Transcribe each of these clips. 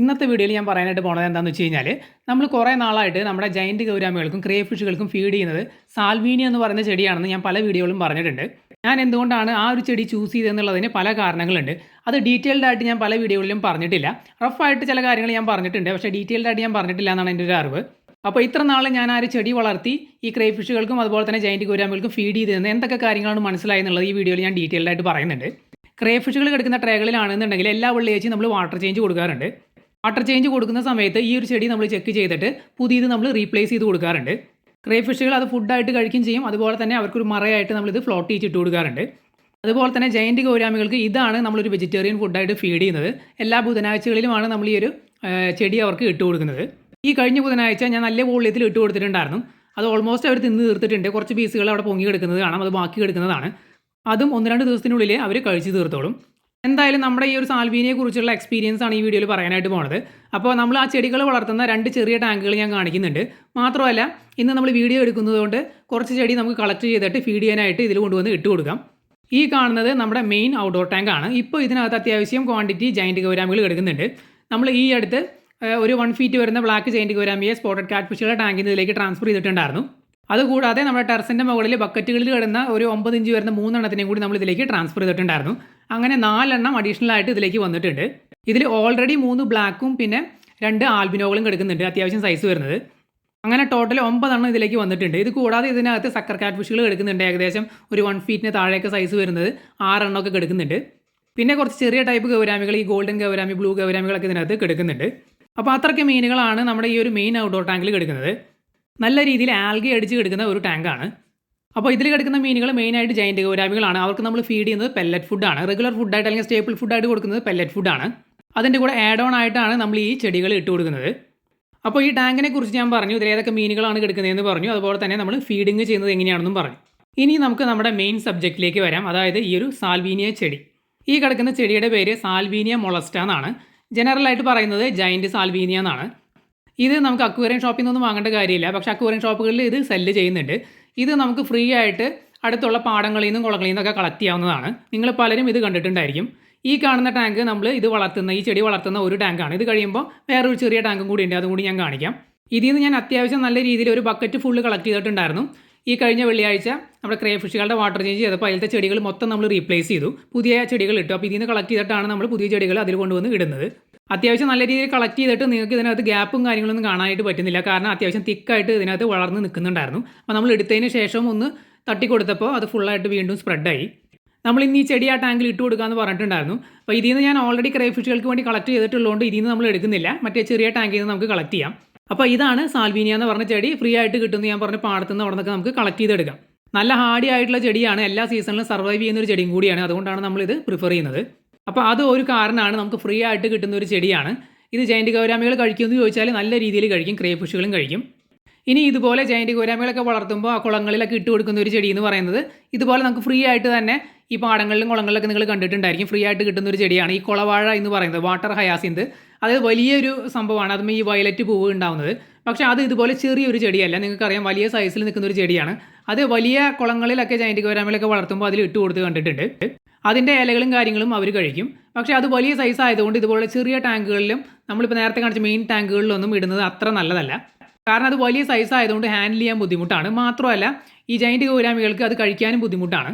ഇന്നത്തെ വീഡിയോയിൽ ഞാൻ പറയാനായിട്ട് പോണത് എന്താണെന്ന് വെച്ച് കഴിഞ്ഞാൽ നമ്മൾ കുറേ നാളായിട്ട് നമ്മുടെ ജൈന്റ് ഗൗരാമികൾക്കും ക്രേ ഫിഷുകൾക്കും ഫീഡ് ചെയ്യുന്നത് സാൽവീനിയ എന്ന് പറയുന്ന ചെടിയാണെന്ന് ഞാൻ പല വീഡിയോകളും പറഞ്ഞിട്ടുണ്ട്. ഞാൻ എന്തുകൊണ്ടാണ് ആ ഒരു ചെടി ചൂസ് ചെയ്തതെന്നുള്ളതിന് പല കാരണങ്ങളുണ്ട്. അത് ഡീറ്റെയിൽഡ് ആയിട്ട് ഞാൻ പല വീഡിയോകളിലും പറഞ്ഞിട്ടില്ല. റഫായിട്ട് ചില കാര്യങ്ങൾ ഞാൻ പറഞ്ഞിട്ടുണ്ട്. പക്ഷേ ഡീറ്റെയിൽഡ് ആയിട്ട് ഞാൻ പറഞ്ഞിട്ടില്ല എന്നാണ് എന്റെ ഒരു അറിവ്. അപ്പോൾ ഇത്ര നാൾ ഞാൻ ആ ഒരു ചെടി വളർത്തി ഈ ക്രേ ഫിഷുകൾക്കും അതുപോലെ തന്നെ ജൈന്റ് ഗൗരാമികൾക്കും ഫീഡ് ചെയ്തതെന്ന് എന്തൊക്കെ കാര്യങ്ങളാണ് മനസ്സിലായി എന്നുള്ളത് ഈ വീഡിയോയിൽ ഞാൻ ഡീറ്റെയിൽഡ് ആയിട്ട് പറയുന്നുണ്ട്. ക്രേ ഫിഷുകൾ കിടക്കുന്ന ട്രേകളിലാണെന്നുണ്ടെങ്കിൽ എല്ലാ വെള്ളിയാഴ്ചയും നമ്മൾ വാട്ടർ ചേഞ്ച് കൊടുക്കാറുണ്ട്. വാട്ടർ ചേഞ്ച് കൊടുക്കുന്ന സമയത്ത് ഈ ഒരു ചെടി നമ്മൾ ചെക്ക് ചെയ്തിട്ട് പുതിയത് നമ്മൾ റീപ്ലേസ് ചെയ്ത് കൊടുക്കാറുണ്ട്. ക്രേ ഫിഷുകൾ അത് ഫുഡായിട്ട് കഴിക്കുകയും ചെയ്യും. അതുപോലെ തന്നെ അവർക്കൊരു മറയായിട്ട് നമ്മളിത് ഫ്ലോട്ട് ചെയ്തിട്ട് കൊടുക്കാറുണ്ട്. അതുപോലെ തന്നെ ജയന്റ് ഗൗരാമികൾക്ക് ഇതാണ് നമ്മളൊരു വെജിറ്റേറിയൻ ഫുഡായിട്ട് ഫീഡ് ചെയ്യുന്നത്. എല്ലാ ബുധനാഴ്ചകളിലുമാണ് നമ്മൾ ഈ ഒരു ചെടി അവർക്ക് ഇട്ട് കൊടുക്കുന്നത്. ഈ കഴിഞ്ഞ ബുധനാഴ്ച ഞാൻ നല്ല വോള്യത്തിൽ ഇട്ട് കൊടുത്തിട്ടുണ്ടായിരുന്നു. അത് ഓൾമോസ്റ്റ് അവർ തിന്ന് തീർത്തിട്ടുണ്ട്. കുറച്ച് പീസുകൾ അവിടെ പൊങ്ങി കിടക്കുന്നത് കാണാം. അത് ബാക്കി കിടക്കുന്നതാണ്. അതും ഒന്ന് രണ്ട് ദിവസത്തിനുള്ളിൽ അവർ കഴിച്ച് തീർത്തോളും. എന്തായാലും നമ്മുടെ ഈ ഒരു സാൽവീനിയെ കുറിച്ചുള്ള എക്സ്പീരിയൻസ് ആണ് ഈ വീഡിയോയിൽ പറയാനായിട്ട് പോണത്. അപ്പോൾ നമ്മൾ ആ ചെടികൾ വളർത്തുന്ന രണ്ട് ചെറിയ ടാങ്കുകൾ ഞാൻ കാണിക്കുന്നുണ്ട്. മാത്രമല്ല ഇന്ന് നമ്മൾ വീഡിയോ എടുക്കുന്നതുകൊണ്ട് കുറച്ച് ചെടി നമുക്ക് കളക്ട് ചെയ്തിട്ട് ഫീഡ് ചെയ്യാനായിട്ട് ഇതിൽ കൊണ്ടുവന്ന് ഇട്ട് കൊടുക്കാം. ഈ കാണുന്നത് നമ്മുടെ മെയിൻ ഔട്ട്ഡോർ ടാങ്ക് ആണ്. ഇപ്പോൾ ഇതിനകത്ത് അത്യാവശ്യം ക്വാണ്ടിറ്റി ജൈന്റ് ഗൗരാമികൾ എടുക്കുന്നുണ്ട് നമ്മൾ ഈ അടുത്ത് ഒരു വൺ ഫീറ്റ് വരുന്ന ബ്ലാക്ക് ജൈന്റ് ഗൗരാമിയെ സ്പോട്ടഡ് കാറ്റ് ഫിഷുകളുടെ ടാങ്കിന് ഇതിലേക്ക് ട്രാൻസ്ഫർ ചെയ്തിട്ടുണ്ടായിരുന്നു. അതുകൂടാതെ നമ്മുടെ ടെറസിന്റെ മുകളിൽ ബക്കറ്റുകളിൽ കിടന്ന ഒരു ഒമ്പത് ഇഞ്ച് വരുന്ന മൂന്നെണ്ണത്തിനെയും കൂടി നമ്മൾ ഇതിലേക്ക് ട്രാൻസ്ഫർ ചെയ്തിട്ടുണ്ടായിരുന്നു. അങ്ങനെ നാലെണ്ണം അഡീഷണൽ ആയിട്ട് ഇതിലേക്ക് വന്നിട്ടുണ്ട്. ഇതിൽ ഓൾറെഡി മൂന്ന് ബ്ലാക്കും പിന്നെ രണ്ട് ആൽബിനോകളും കിടക്കുന്നുണ്ട്. അത്യാവശ്യം സൈസ് വരുന്നത്. അങ്ങനെ ടോട്ടൽ ഒമ്പതെണ്ണം ഇതിലേക്ക് വന്നിട്ടുണ്ട്. ഇത് കൂടാതെ ഇതിനകത്ത് സക്കർ കാറ്റ് ഫിഷുകൾ കിടക്കുന്നുണ്ട്. ഏകദേശം ഒരു വൺ ഫീറ്റിന് താഴെയൊക്കെ സൈസ് വരുന്നത്. ആറെണ്ണമൊക്കെ കിടക്കുന്നുണ്ട്. പിന്നെ കുറച്ച് ചെറിയ ടൈപ്പ് ഗൗരാമികൾ ഈ ഗോൾഡൻ ഗൗരാമി ബ്ലൂ ഗൗരാമികളൊക്കെ ഇതിനകത്ത് കിടക്കുന്നുണ്ട്. അപ്പോൾ അത്രയ്ക്ക് മീനുകളാണ് നമ്മുടെ ഈ ഒരു മെയിൻ ഔട്ട്ഡോർ ടാങ്കിൽ കിടക്കുന്നത്. നല്ല രീതിയിൽ ആൽഗി അടിച്ച് കിടക്കുന്ന ഒരു ടാങ്കാണ്. അപ്പോൾ ഇതിൽ കിടക്കുന്ന മീനുകൾ മെയിനായിട്ട് ജയന്റ് ഗൗരാമികളാണ്. അവർക്ക് നമ്മൾ ഫീഡ് ചെയ്യുന്നത് പെല്ലറ്റ് ഫുഡാണ് റെഗുലർ ഫുഡായിട്ട് അല്ലെങ്കിൽ സ്റ്റേപ്പിൾ ഫുഡായിട്ട് കൊടുക്കുന്നത് പെല്ലറ്റ് ഫുഡാണ് അതിന്റെ കൂടെ ആഡ് ഓൺ ആയിട്ടാണ് നമ്മൾ ഈ ചെടികൾ ഇട്ട് കൊടുക്കുന്നത്. അപ്പോൾ ഈ ടാങ്കിനെ കുറിച്ച് ഞാൻ പറഞ്ഞു ഇതിൽ ഏതൊക്കെ മീനുകളാണ് കിടക്കുന്നതെന്ന് പറഞ്ഞു. അതുപോലെ തന്നെ നമ്മൾ ഫീഡിങ് ചെയ്യുന്നത് എങ്ങനെയാണെന്നും പറഞ്ഞു. ഇനി നമുക്ക് നമ്മുടെ മെയിൻ സബ്ജക്റ്റിലേക്ക് വരാം. അതായത് ഈ ഒരു സാൽവീനിയ ചെടി. ഈ കിടക്കുന്ന ചെടിയുടെ പേര് സാൽവീനിയ മൊളസ്റ്റ എന്നാണ് ജനറലായിട്ട് പറയുന്നത് ജയന്റ് സാൽവീനിയ എന്നാണ്. ഇത് നമുക്ക് അക്വേറിയം ഷോപ്പിൽ നിന്നൊന്നും വാങ്ങേണ്ട കാര്യമില്ല. പക്ഷേ അക്വേറിയം ഷോപ്പുകളിൽ ഇത് സെല്ല് ചെയ്യുന്നുണ്ട്. ഇത് നമുക്ക് ഫ്രീ ആയിട്ട് അടുത്തുള്ള പാടങ്ങളിൽ നിന്നും കുളങ്ങളിൽ നിന്നൊക്കെ കളക്ട് ചെയ്യാവുന്നതാണ്. നിങ്ങൾ പലരും ഇത് കണ്ടിട്ടുണ്ടായിരിക്കും. ഈ കാണുന്ന ടാങ്ക് നമ്മൾ ഇത് വളർത്തുന്ന ഈ ചെടി വളർത്തുന്ന ഒരു ടാങ്കാണ്. ഇത് കഴിയുമ്പോൾ വേറൊരു ചെറിയ ടാങ്കും കൂടി ഉണ്ട്. അതും കൂടി ഞാൻ കാണിക്കാം. ഇതിൽ നിന്ന് ഞാൻ അത്യാവശ്യം നല്ല രീതിയിൽ ഒരു ബക്കറ്റ് ഫുള്ള് കളക്ട് ചെയ്തിട്ടുണ്ടായിരുന്നു. ഈ കഴിഞ്ഞ വെള്ളിയാഴ്ച നമ്മുടെ ക്രേ ഫിഷുകളുടെ വാട്ടർ ചേഞ്ച് ചെയ്തപ്പോൾ അതിലത്തെ ചെടികൾ മൊത്തം നമ്മൾ റീപ്ലേസ് ചെയ്തു. പുതിയ ചെടികൾ ഇട്ടു. അപ്പോൾ ഇതിൽ നിന്ന് കളക്ട് ചെയ്തിട്ടാണ് നമ്മൾ പുതിയ ചെടികൾ അതിൽ കൊണ്ടുവന്ന് ഇടുന്നത്. അത്യാവശ്യം നല്ല രീതിയിൽ കളക്ട് ചെയ്തിട്ട് നിങ്ങൾക്ക് ഇതിനകത്ത് ഗ്യാപ്പും കാര്യങ്ങളൊന്നും കാണാനായിട്ട് പറ്റുന്നില്ല. കാരണം അത്യാവശ്യം തിക്കായിട്ട് ഇതിനകത്ത് വളർന്ന് നിൽക്കുന്നുണ്ടായിരുന്നു. അപ്പോൾ നമ്മൾ എടുത്തതിന് ശേഷം ഒന്ന് തട്ടി കൊടുത്തപ്പോൾ അത് ഫുള്ളായിട്ട് വീണ്ടും സ്പ്രെഡായി നമ്മൾ ഇന്ന് ഈ ചെടി ആ ടാങ്കിൽ ഇട്ട് കൊടുക്കാമെന്ന് പറഞ്ഞിട്ടുണ്ടായിരുന്നു. അപ്പോൾ ഇതിൽ നിന്ന് ഞാൻ ഓൾറെഡി ക്രൈഫിഷുകൾക്ക് വേണ്ടി കളക്ട് ചെയ്തിട്ടുള്ളതുകൊണ്ട് ഇതിൽ നിന്ന് നമ്മൾ എടുക്കുന്നില്ല. മറ്റേ ചെറിയ ടാങ്കിൽ നിന്ന് നമുക്ക് കളക്ട് ചെയ്യാം. അപ്പോൾ ഇതാണ് സാൽവീനിയ എന്ന് പറഞ്ഞ ചെടി. ഫ്രീ ആയിട്ട് കിട്ടുമെന്ന് ഞാൻ പറഞ്ഞ പാടത്തു നിന്ന് അവിടെ നമുക്ക് കളക്ട് ചെയ്തെടുക്കാം. നല്ല ഹാർഡി ആയിട്ടുള്ള ചെടിയാണ്. എല്ലാ സീസണിലും സർവൈവ് ചെയ്യുന്ന ഒരു ചെടിയും കൂടിയാണ്. അതുകൊണ്ടാണ് നമ്മളിത് പ്രിഫർ ചെയ്യുന്നത്. അപ്പോൾ അത് ഒരു കാരണമാണ്. നമുക്ക് ഫ്രീ ആയിട്ട് കിട്ടുന്ന ഒരു ചെടിയാണ്. ഇത് ജയന്റ് ഗൗരാമികൾ കഴിക്കുമെന്ന് ചോദിച്ചാൽ നല്ല രീതിയിൽ കഴിക്കും. ക്രേ കഴിക്കും. ഇനി ഇതുപോലെ ജയന്റ് ഗോരാമികളൊക്കെ വളർത്തുമ്പോൾ ആ കുളങ്ങളിലൊക്കെ ഇട്ട് കൊടുക്കുന്ന ഒരു ചെടി എന്ന് പറയുന്നത് ഇതുപോലെ നമുക്ക് ഫ്രീ ആയിട്ട് തന്നെ ഈ പാടങ്ങളിലും കുളങ്ങളിലൊക്കെ നിങ്ങൾ കണ്ടിട്ടുണ്ടായിരിക്കും. ഫ്രീ ആയിട്ട് കിട്ടുന്ന ഒരു ചെടിയാണ് ഈ കുളവാഴ എന്ന് പറയുന്നത് വാട്ടർ ഹയാസിന്ത്. അത് വലിയൊരു സംഭവമാണ്. അതും ഈ വയലറ്റ് പൂവ് ഉണ്ടാവുന്നത്. പക്ഷേ അത് ഇതുപോലെ ചെറിയൊരു ചെടിയല്ല. നിങ്ങൾക്കറിയാം വലിയ സൈസിൽ നിൽക്കുന്ന ഒരു ചെടിയാണ്. അത് വലിയ കുളങ്ങളിലൊക്കെ ജയന്റ് ഗോരാമിലൊക്കെ വളർത്തുമ്പോൾ അതിൽ ഇട്ട് കൊടുത്ത് കണ്ടിട്ടുണ്ട്. അതിന്റെ ഇലകളും കാര്യങ്ങളും അവർ കഴിക്കും. പക്ഷേ അത് വലിയ സൈസ് ആയതുകൊണ്ട് ഇതുപോലെ ചെറിയ ടാങ്കുകളിലും നമ്മളിപ്പോൾ നേരത്തെ കാണിച്ച മെയിൻ ടാങ്കുകളിലൊന്നും ഇടുന്നത് അത്ര നല്ലതല്ല. കാരണം അത് വലിയ സൈസ് ആയതുകൊണ്ട് ഹാൻഡിൽ ചെയ്യാൻ ബുദ്ധിമുട്ടാണ്. മാത്രമല്ല ഈ ജൈന്റ് ഗൗരാമികൾക്ക് അത് കഴിക്കാനും ബുദ്ധിമുട്ടാണ്.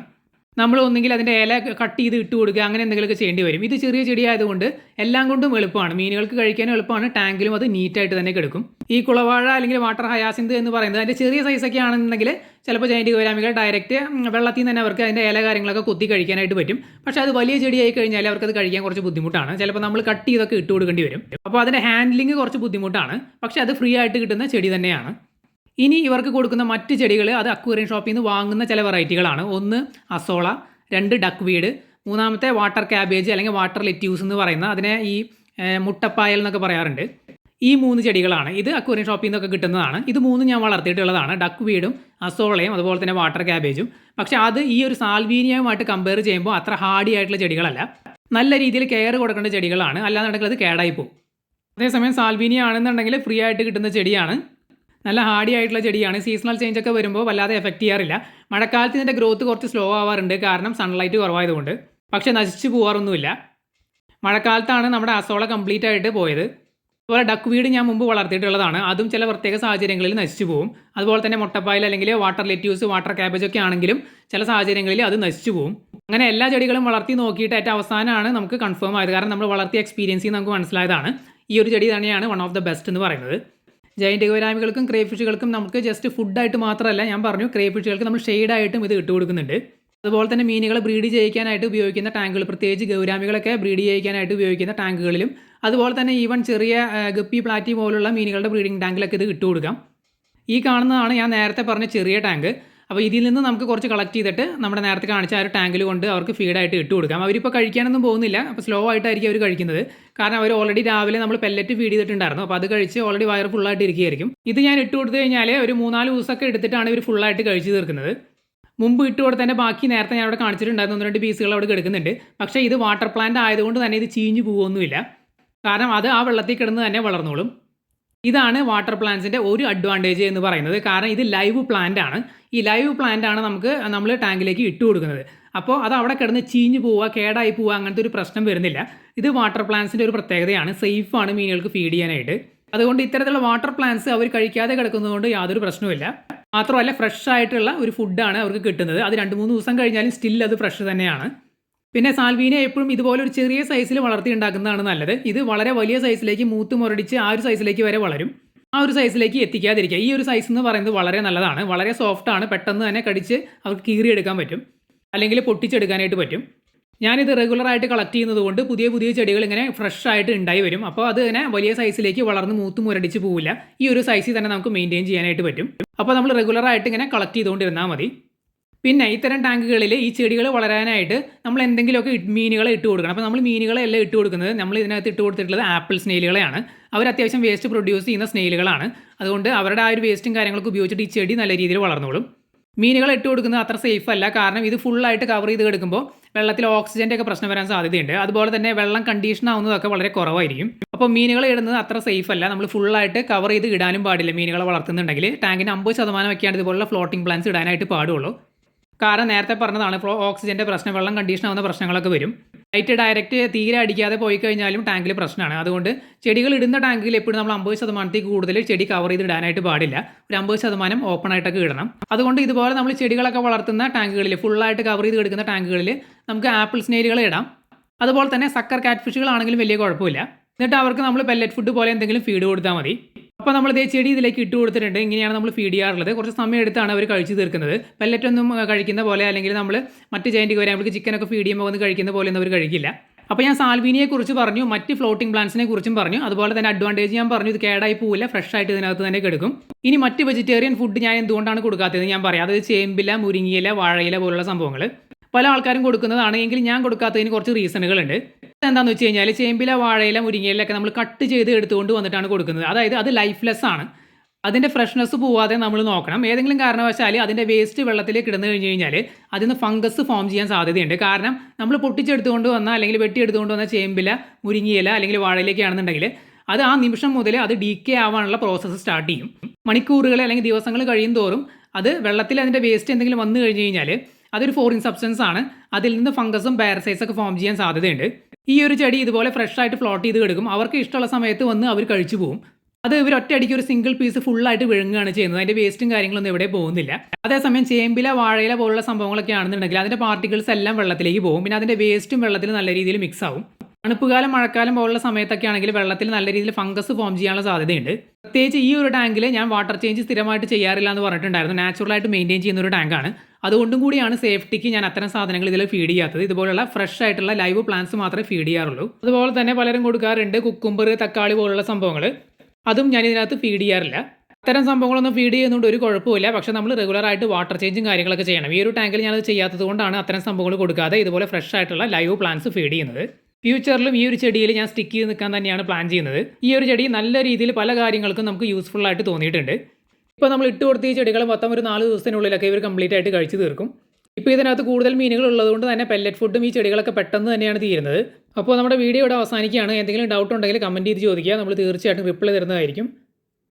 നമ്മൾ ഒന്നുകിൽ അതിന്റെ ഇല കട്ട് ചെയ്ത് ഇട്ട് കൊടുക്കുക അങ്ങനെ എന്തെങ്കിലുമൊക്കെ ചെയ്യേണ്ടി വരും. ഇത് ചെറിയ ചെടിയായതുകൊണ്ട് എല്ലാം കൊണ്ടും എളുപ്പമാണ്. മീനുകൾക്ക് കഴിക്കാനും എളുപ്പമാണ്. ടാങ്കിലും അത് നീറ്റായിട്ട് തന്നെ കിടക്കും. ഈ കുളവാഴ അല്ലെങ്കിൽ വാട്ടർ ഹയാസിന്ത് എന്ന് പറയുന്നത് അതിന്റെ ചെറിയ സൈസൊക്കെ ആണെന്നുണ്ടെങ്കിൽ ചിലപ്പോൾ ജൈന്റ് ഗോരാമികൾ ഡയറക്റ്റ് വെള്ളത്തിൽ നിന്ന് തന്നെ അവർക്ക് അതിന്റെ ഇല കാര്യങ്ങളൊക്കെ കൊത്തി കഴിക്കാനായിട്ട് പറ്റും. പക്ഷേ അത് വലിയ ചെടിയായി കഴിഞ്ഞാൽ അവർക്ക് അത് കഴിക്കാൻ കുറച്ച് ബുദ്ധിമുട്ടാണ്. ചിലപ്പോൾ നമ്മൾ കട്ട് ചെയ്തൊക്കെ ഇട്ട് കൊടുക്കേണ്ടി വരും. അപ്പോൾ അതിന്റെ ഹാൻഡ്ലിങ് കുറച്ച് ബുദ്ധിമുട്ടാണ്. പക്ഷേ അത് ഫ്രീ ആയിട്ട് കിട്ടുന്ന ചെടി തന്നെയാണ്. ഇനി ഇവർക്ക് കൊടുക്കുന്ന മറ്റ് ചെടികൾ അത് അക്വേറിയം ഷോപ്പിൽ നിന്ന് വാങ്ങുന്ന ചില വെറൈറ്റികളാണ്. ഒന്ന് അസോള രണ്ട് ഡക്ക് വീഡ് മൂന്നാമത്തെ വാട്ടർ ക്യാബേജ് അല്ലെങ്കിൽ വാട്ടർ ലെറ്റ്യൂസ് എന്ന് പറയുന്ന അതിനെ ഈ മുട്ടപ്പായൽ എന്നൊക്കെ പറയാറുണ്ട്. ഈ മൂന്ന് ചെടികളാണ്. ഇത് അക്വേറിയം ഷോപ്പിൽ നിന്നൊക്കെ കിട്ടുന്നതാണ്. ഇത് മൂന്നും ഞാൻ വളർത്തിയിട്ടുള്ളതാണ്. ഡക്ക് വീടും അസോളയും അതുപോലെ തന്നെ വാട്ടർ ക്യാബേജും. പക്ഷേ അത് ഈ ഒരു സാൽവീനിയയുമായിട്ട് കമ്പയർ ചെയ്യുമ്പോൾ അത്ര ഹാർഡി ആയിട്ടുള്ള ചെടികളല്ല. നല്ല രീതിയിൽ കെയർ കൊടുക്കേണ്ട ചെടികളാണ്. അല്ലാന്നുണ്ടെങ്കിൽ അത് കേടായി പോകും. അതേസമയം സാൽവീനിയ ആണെന്നുണ്ടെങ്കിൽ ഫ്രീ ആയിട്ട് കിട്ടുന്ന ചെടിയാണ്. നല്ല ഹാർഡി ആയിട്ടുള്ള ചെടിയാണ്. സീസണൽ ചേഞ്ച് ഒക്കെ വരുമ്പോൾ വല്ലാതെ എഫക്റ്റ് ചെയ്യാറില്ല. മഴക്കാലത്ത് ഇതിന്റെ ഗ്രോത്ത് കുറച്ച് സ്ലോ ആവാറുണ്ട്. കാരണം സൺലൈറ്റ് കുറവായതുകൊണ്ട്. പക്ഷേ നശിച്ചു പോകാറൊന്നുമില്ല മഴക്കാലത്താണ് നമ്മുടെ അസോള കംപ്ലീറ്റ് ആയിട്ട് പോയത്. അതുപോലെ ഡക്ക് വീട് ഞാൻ മുമ്പ് വളർത്തിയിട്ടുള്ളതാണ്. അതും ചില പ്രത്യേക സാഹചര്യങ്ങളിൽ നശിച്ചു പോകും അതുപോലെ തന്നെ മുട്ടപ്പായൽ അല്ലെങ്കിൽ വാട്ടർ ലെറ്റ്യൂസ് വാട്ടർ ക്യാബേജ് ഒക്കെ ആണെങ്കിലും ചില സാഹചര്യങ്ങളിൽ അത് നശിച്ചു പോകും അങ്ങനെ എല്ലാ ചെടികളും വളർത്തി നോക്കിയിട്ട് ഏറ്റവും അവസാനമാണ് നമുക്ക് കൺഫേം ആയത്. കാരണം നമ്മൾ വളർത്തിയ എക്സ്പീരിയൻസിൽ നമുക്ക് മനസ്സിലായതാണ്. ഈ ഒരു ചെടി തന്നെയാണ് വൺ ഓഫ് ദ ബെസ്റ്റ് എന്ന് പറയുന്നത്. ജൈന്റ് ഗോരാമികൾക്കും ക്രേഫിഷുകൾക്കും നമുക്ക് ജസ്റ്റ് ഫുഡായിട്ട് മാത്രമല്ല ഞാൻ പറഞ്ഞു ക്രേഫിഷുകൾക്ക് നമ്മൾ ഷെയ്ഡായിട്ടും ഇത് ഇട്ട് കൊടുക്കുന്നുണ്ട്. അതുപോലെ തന്നെ മീനുകളെ ബ്രീഡ് ചെയ്യിക്കാനായിട്ട് ഉപയോഗിക്കുന്ന ടാങ്കുകൾ പ്രത്യേകിച്ച് ഗൗരാമികളൊക്കെ ബ്രീഡ് ചെയ്യിക്കാനായിട്ട് ഉപയോഗിക്കുന്ന ടാങ്കുകളിലും അതുപോലെ തന്നെ ഈവൻ ചെറിയ ഗപ്പി പ്ലാറ്റി പോലുള്ള മീനുകളുടെ ബ്രീഡിംഗ് ടാങ്കിലൊക്കെ ഇത് ഇട്ട് കൊടുക്കാം. ഈ കാണുന്നതാണ് ഞാൻ നേരത്തെ പറഞ്ഞ ചെറിയ ടാങ്ക് അപ്പോൾ ഇതിൽ നിന്ന് നമുക്ക് കുറച്ച് കളക്ട് ചെയ്തിട്ട് നമ്മുടെ നേരത്തെ കാണിച്ച ആ ഒരു ടാങ്കിൽ കൊണ്ട് അവർക്ക് ഫീഡായിട്ട് ഇട്ട് കൊടുക്കാം. അവരിപ്പോൾ കഴിക്കാനൊന്നും പോകുന്നില്ല. അപ്പോൾ സ്ലോ ആയിട്ടായിരിക്കും അവർ കഴിക്കുന്നത്. കാരണം അവർ ഓൾറെഡി രാവിലെ നമ്മൾ പെല്ലറ്റ് ഫീഡ് ചെയ്തിട്ടുണ്ടായിരുന്നു. അപ്പോൾ അത് കഴിച്ച് ഓൾറെഡി വയർ ഫുള്ളായിട്ട് ഇരിക്കുകയായിരിക്കും. ഇത് ഞാൻ ഇട്ട് കൊടുത്തു കഴിഞ്ഞാൽ ഒരു മൂന്നാൽ ദിവസമൊക്കെ എടുത്തിട്ടാണ് ഇവർ ഫുള്ളായിട്ട് കഴിച്ചു തീർക്കുന്നത്. മുമ്പ് ഇട്ട് കൊടുത്തതിന്റെ ബാക്കി നേരത്തെ ഞാൻ അവിടെ കാണിച്ചിട്ടുണ്ടായിരുന്നു. ഒന്ന് രണ്ട് പീസുകൾ അവിടെ കിടക്കുന്നുണ്ട് പക്ഷേ ഇത് വാട്ടർ പ്ലാന്റ് ആയതുകൊണ്ട് തന്നെ ഇത് ചീഞ്ഞു പോകുമൊന്നുമില്ല കാരണം അത് ആ വെള്ളത്തിൽ കിടന്ന് തന്നെ വളർന്നോളും. ഇതാണ് വാട്ടർ പ്ലാന്റ്സിന്റെ ഒരു അഡ്വാന്റേജ് എന്ന് പറയുന്നത്. കാരണം ഇത് ലൈവ് പ്ലാന്റ് ആണ്. ഈ ലൈവ് പ്ലാന്റ് ആണ് നമുക്ക് നമ്മൾ ടാങ്കിലേക്ക് ഇട്ട് കൊടുക്കുന്നത്. അപ്പോൾ അത് അവിടെ കിടന്ന് ചീഞ്ഞു പോവുക കേടായി പോവുക അങ്ങനത്തെ ഒരു പ്രശ്നം വരുന്നില്ല. ഇത് വാട്ടർ പ്ലാന്റ്സിന്റെ ഒരു പ്രത്യേകതയാണ്. സേഫാണ് മീനുകൾക്ക് ഫീഡ് ചെയ്യാനായിട്ട്. അതുകൊണ്ട് ഇത്തരത്തിലുള്ള വാട്ടർ പ്ലാന്റ്സ് അവർ കഴിക്കാതെ കിടക്കുന്നതുകൊണ്ട് യാതൊരു പ്രശ്നവുമില്ല. മാത്രമല്ല ഫ്രഷ് ആയിട്ടുള്ള ഒരു ഫുഡാണ് അവർക്ക് കിട്ടുന്നത്. അത് രണ്ട് മൂന്ന് ദിവസം കഴിഞ്ഞാലും സ്റ്റിൽ അത് ഫ്രഷ് തന്നെയാണ്. പിന്നെ സാൽവീനെ എപ്പോഴും ഇതുപോലെ ഒരു ചെറിയ സൈസിൽ വളർത്തി ഉണ്ടാക്കുന്നതാണ് നല്ലത്. ഇത് വളരെ വലിയ സൈസിലേക്ക് മൂത്ത് മുരടിച്ച് ആ ഒരു സൈസിലേക്ക് വരെ വളരും. ആ ഒരു സൈസിലേക്ക് എത്തിക്കാതിരിക്കുക. ഈ ഒരു സൈസ് എന്ന് പറയുന്നത് വളരെ നല്ലതാണ്. വളരെ സോഫ്റ്റ് ആണ്. പെട്ടെന്ന് തന്നെ കടിച്ച് അവർക്ക് കീറിയെടുക്കാൻ പറ്റും. അല്ലെങ്കിൽ പൊട്ടിച്ചെടുക്കാനായിട്ട് പറ്റും. ഞാനിത് റെഗുലറായിട്ട് കളക്ട് ചെയ്യുന്നത് കൊണ്ട് പുതിയ പുതിയ ചെടികൾ ഇങ്ങനെ ഫ്രഷ് ആയിട്ട് ഉണ്ടായി വരും. അപ്പോൾ അത് ഇങ്ങനെ വലിയ സൈസിലേക്ക് വളർന്ന് മൂത്ത് മുരടിച്ച് പോവില്ല. ഈ ഒരു സൈസിൽ തന്നെ നമുക്ക് മെയിന്റെയിൻ ചെയ്യാനായിട്ട് പറ്റും. അപ്പോൾ നമ്മൾ റെഗുലറായിട്ട് ഇങ്ങനെ കളക്ട് ചെയ്തുകൊണ്ടിരുന്നാൽ മതി. പിന്നെ ഇത്തരം ടാങ്കുകളിൽ ഈ ചെടികൾ വളരാനായിട്ട് നമ്മൾ എന്തെങ്കിലുമൊക്കെ മീനുകളെ ഇട്ട് കൊടുക്കണം. അപ്പോൾ നമ്മൾ മീനുകളെ എല്ലാം ഇട്ട് കൊടുക്കുന്നത്. നമ്മൾ ഇതിനകത്ത് ഇട്ട് കൊടുത്തിട്ടുള്ളത് ആപ്പിൾ സ്നെയിലുകളെയാണ്. അവർ അത്യാവശ്യം വേസ്റ്റ് പ്രൊഡ്യൂസ് ചെയ്യുന്ന സ്നെയിലുകളാണ്. അതുകൊണ്ട് അവരുടെ ആ ഒരു വേസ്റ്റും കാര്യങ്ങളൊക്കെ ഉപയോഗിച്ചിട്ട് ഈ ചെടി നല്ല രീതിയിൽ വളർന്നോളും. മീനുകൾ ഇട്ട് കൊടുക്കുന്നത് അത്ര സേഫ് അല്ല. കാരണം ഇത് ഫുള്ളായിട്ട് കവർ ചെയ്ത് കിടക്കുമ്പോൾ വെള്ളത്തിൽ ഓക്സിജന്റെ ഒക്കെ പ്രശ്നം വരാൻ സാധ്യതയുണ്ട്. അതുപോലെ തന്നെ വെള്ളം കണ്ടീഷൻ ആവുന്നതൊക്കെ വളരെ കുറവായിരിക്കും. അപ്പോൾ മീനുകൾ ഇടുന്നത് അത്ര സേഫ് അല്ല. നമ്മൾ ഫുള്ളായിട്ട് കവർ ചെയ്ത് ഇടാനും പാടില്ല മീനുകളെ വളർത്തുന്നുണ്ടെങ്കിൽ ടാങ്കിന് അമ്പത് ശതമാനം ഒക്കെയാണ് ഇതുപോലുള്ള ഫ്ലോട്ടിംഗ് പ്ലാന്റ്സ് ഇടാനായിട്ട് പാടുള്ളൂ. കാരണം നേരത്തെ പറഞ്ഞതാണ് ഫ്ലോ ഓക്സിജന്റെ പ്രശ്നം വെള്ളം കണ്ടീഷൻ ആവുന്ന പ്രശ്നങ്ങളൊക്കെ വരും. ലൈറ്റ് ഡയറക്റ്റ് തീരെ അടിക്കാതെ പോയി കഴിഞ്ഞാലും ടാങ്കിൽ പ്രശ്നമാണ്. അതുകൊണ്ട് ചെടികൾ ഇടുന്ന ടാങ്കിൽ എപ്പോഴും നമ്മൾ അമ്പത് ശതമാനത്തിൽ കൂടുതൽ ചെടി കവർ ചെയ്ത് ഇടാനായിട്ട് പാടില്ല. ഒരു അമ്പത് ശതമാനം ഓപ്പൺ ആയിട്ടൊക്കെ ഇടണം. അതുകൊണ്ട് ഇതുപോലെ നമ്മൾ ചെടികളൊക്കെ വളർത്തുന്ന ടാങ്കുകളിൽ ഫുള്ളായിട്ട് കവർ ചെയ്ത് എടുക്കുന്ന ടാങ്കുകളിൽ നമുക്ക് ആപ്പിൾ സ്നേഹികളെ ഇടാം. അതുപോലെ തന്നെ സക്കർ കാറ്റ് ഫിഷുകളാണെങ്കിലും വലിയ കുഴപ്പമില്ല. എന്നിട്ട് അവർക്ക് നമ്മൾ പെല്ലറ്റ് ഫുഡ് പോലെ എന്തെങ്കിലും ഫീഡ് കൊടുത്താൽ മതി. അപ്പോൾ നമ്മൾ ഇതേ ചെടി ഇതിലേക്ക് ഇട്ട് കൊടുത്തിട്ടുണ്ട്. ഇങ്ങനെയാണ് നമ്മൾ ഫീഡ് ചെയ്യാറുള്ളത്. കുറച്ച് സമയം എടുത്താണ് അവർ കഴിച്ചു തീർക്കുന്നത്. പെല്ലറ്റ് ഒന്നും കഴിക്കുന്ന പോലെ അല്ലെങ്കിൽ നമ്മൾ മറ്റ് ജയന്റ് വരെ നമുക്ക് ചിക്കനൊക്കെ ഫീഡ് ചെയ്യുമ്പോൾ ഒന്ന് കഴിക്കുന്ന പോലെ ഒന്നും അവർ കഴിക്കില്ല. അപ്പോൾ ഞാൻ സാൽവിനിയെ കുറിച്ച് പറഞ്ഞു മറ്റ് ഫ്ലോട്ടിംഗ് പ്ലാന്റ്സിനെ കുറിച്ചും പറഞ്ഞു. അതുപോലെ തന്നെ അഡ്വാന്റേജ് ഞാൻ പറഞ്ഞു ഇത് കേടായി പോവില്ല ഫ്രഷ് ആയിട്ട് ഇതിനകത്ത് തന്നെ കിടക്കും. ഇനി മറ്റ് വെജിറ്റേറിയൻ ഫുഡ് ഞാൻ എന്തുകൊണ്ടാണ് കൊടുക്കാത്തത്? ഞാൻ പറയാം. അതായത് ചേമ്പില മുരിങ്ങിയില വാഴയില പോലുള്ള സംഭവങ്ങൾ പല ആൾക്കാരും കൊടുക്കുന്നതാണ്. എങ്കിൽ ഞാൻ കൊടുക്കാത്തതിന് കുറച്ച് റീസണുകളുണ്ട് എന്താണെന്ന് വെച്ച് കഴിഞ്ഞാൽ ചേമ്പില വാഴയില മുരിങ്ങയിലൊക്കെ നമ്മൾ കട്ട് ചെയ്ത് എടുത്തുകൊണ്ട് വന്നിട്ടാണ് കൊടുക്കുന്നത്. അതായത് അത് ലൈഫ്ലെസ് ആണ്. അതിന്റെ ഫ്രഷ്നെസ് പോവാതെ നമ്മൾ നോക്കണം. ഏതെങ്കിലും കാരണവശാൽ അതിന്റെ വേസ്റ്റ് വെള്ളത്തിൽ കിടന്നു കഴിഞ്ഞ് കഴിഞ്ഞാൽ അതിൽ നിന്ന് ഫംഗസ് ഫോം ചെയ്യാൻ സാധ്യതയുണ്ട്. കാരണം നമ്മൾ പൊട്ടിച്ചെടുത്തുകൊണ്ട് വന്ന അല്ലെങ്കിൽ വെട്ടിയെടുത്തുകൊണ്ട് വന്ന ചേമ്പില മുരിങ്ങിയില അല്ലെങ്കിൽ വാഴയിലൊക്കെ ആണെന്നുണ്ടെങ്കിൽ അത് ആ നിമിഷം മുതൽ അത് ഡീക്കേ ആവാനുള്ള പ്രോസസ്സ് സ്റ്റാർട്ട് ചെയ്യും. മണിക്കൂറുകൾ അല്ലെങ്കിൽ ദിവസങ്ങൾ കഴിയും തോറും അത് വെള്ളത്തിൽ അതിന്റെ വേസ്റ്റ് എന്തെങ്കിലും വന്നു കഴിഞ്ഞ് കഴിഞ്ഞാൽ അതൊരു ഫോറിൻ സബ്സ്റ്റൻസ് ആണ്. അതിൽ നിന്ന് ഫംഗസും പാരസൈസൊക്കെ ഫോം ചെയ്യാൻ സാധ്യതയുണ്ട്. ഈ ഒരു ചെടി ഇതുപോലെ ഫ്രഷ് ആയിട്ട് ഫ്ലോട്ട് ചെയ്ത് കിടക്കും. അവർക്ക് ഇഷ്ടമുള്ള സമയത്ത് വന്ന് അവർ കഴിച്ചു പോകും അത് ഇവർ ഒറ്റയടിക്ക് ഒരു സിംഗിൾ പീസ് ഫുള്ളായിട്ട് വിഴുങ്ങുകയാണ് ചെയ്യുന്നത്. അതിന്റെ വേസ്റ്റും കാര്യങ്ങളൊന്നും ഇവിടെ പോകുന്നില്ല. അതേസമയം ചേമ്പില വാഴയില പോലുള്ള സംഭവങ്ങളൊക്കെ ആണെന്നുണ്ടെങ്കിൽ അതിന്റെ പാർട്ടിക്കിൾസ് എല്ലാം വെള്ളത്തിലേക്ക് പോകും. പിന്നെ അതിന്റെ വേസ്റ്റും വെള്ളത്തിൽ നല്ല രീതിയിൽ മിക്സ് ആവും. തണുപ്പുകാലം മഴക്കാലം പോലുള്ള സമയത്തൊക്കെ ആണെങ്കിൽ വെള്ളത്തിൽ നല്ല രീതിയിൽ ഫംഗസ് ഫോം ചെയ്യാനുള്ള സാധ്യതയുണ്ട്. പ്രത്യേകിച്ച് ഈ ഒരു ടാങ്കിൽ ഞാൻ വാട്ടർ ചേഞ്ച് സ്ഥിരമായിട്ട് ചെയ്യാറില്ല എന്ന് പറഞ്ഞിട്ടുണ്ടായിരുന്നു. നാച്ചുറലായിട്ട് മെയിന്റെയിൻ ചെയ്യുന്ന ഒരു ടാങ്കാണ്. അതുകൊണ്ടും കൂടിയാണ് സേഫ്റ്റിക്ക് ഞാൻ അത്തരം സാധനങ്ങൾ ഇതിൽ ഫീഡ് ചെയ്യാത്തത്. ഇതുപോലുള്ള ഫ്രഷ് ആയിട്ടുള്ള ലൈവ് പ്ലാന്റ്സ് മാത്രമേ ഫീഡ് ചെയ്യാറുള്ളൂ. അതുപോലെ തന്നെ പലരും കൊടുക്കാറുണ്ട് കുക്കുംബർ തക്കാളി പോലുള്ള സംഭവങ്ങൾ അതും ഞാൻ ഇതിനകത്ത് ഫീഡ് ചെയ്യാറില്ല. അത്തരം സംഭവങ്ങളൊന്നും ഫീഡ് ചെയ്യുന്നതുകൊണ്ട് ഒരു കുഴപ്പമില്ല പക്ഷേ നമ്മൾ റെഗുലറായിട്ട് വാട്ടർ ചേഞ്ചും കാര്യങ്ങളൊക്കെ ചെയ്യണം. ഈ ഒരു ടാങ്കിൽ ഞാനത് ചെയ്യാത്തത് കൊണ്ടാണ് അത്തരം സംഭവങ്ങൾ കൊടുക്കാതെ ഇതുപോലെ ഫ്രഷ് ആയിട്ടുള്ള ലൈവ് പ്ലാന്റ്സ് ഫീഡ് ചെയ്യുന്നത്. ഫ്യൂച്ചറിലും ഈ ഒരു ചെടിയിൽ ഞാൻ സ്റ്റിക്ക് ചെയ്ത് നിൽക്കാൻ തന്നെയാണ് പ്ലാൻ ചെയ്യുന്നത്. ഈ ഒരു ചെടി നല്ല രീതിയിൽ പല കാര്യങ്ങൾക്കും നമുക്ക് യൂസ്ഫുൾ ആയിട്ട് തോന്നിയിട്ടുണ്ട്. ഇപ്പോൾ നമ്മൾ ഇട്ട് കൊടുത്ത ഈ ചെടികൾ മൊത്തം ഒരു നാല് ദിവസത്തിനുള്ളിലൊക്കെ ഇവർ കംപ്ലീറ്റ് ആയിട്ട് കഴിച്ചു തീർക്കും. ഇപ്പോൾ ഇതിനകത്ത് കൂടുതൽ മീനുകൾ ഉള്ളതുകൊണ്ട് തന്നെ പെല്ലറ്റ് ഫുഡും ഈ ചെടികളൊക്കെ പെട്ടെന്ന് തന്നെയാണ് തീരുന്നത്. അപ്പോൾ നമ്മുടെ വീഡിയോ ഇവിടെ അവസാനിക്കുകയാണ്. എന്തെങ്കിലും ഡൗട്ട് ഉണ്ടെങ്കിൽ കമന്റ് ചെയ്ത് ചോദിക്കുക. നമ്മൾ തീർച്ചയായിട്ടും റിപ്ലൈ തരുന്നതായിരിക്കും.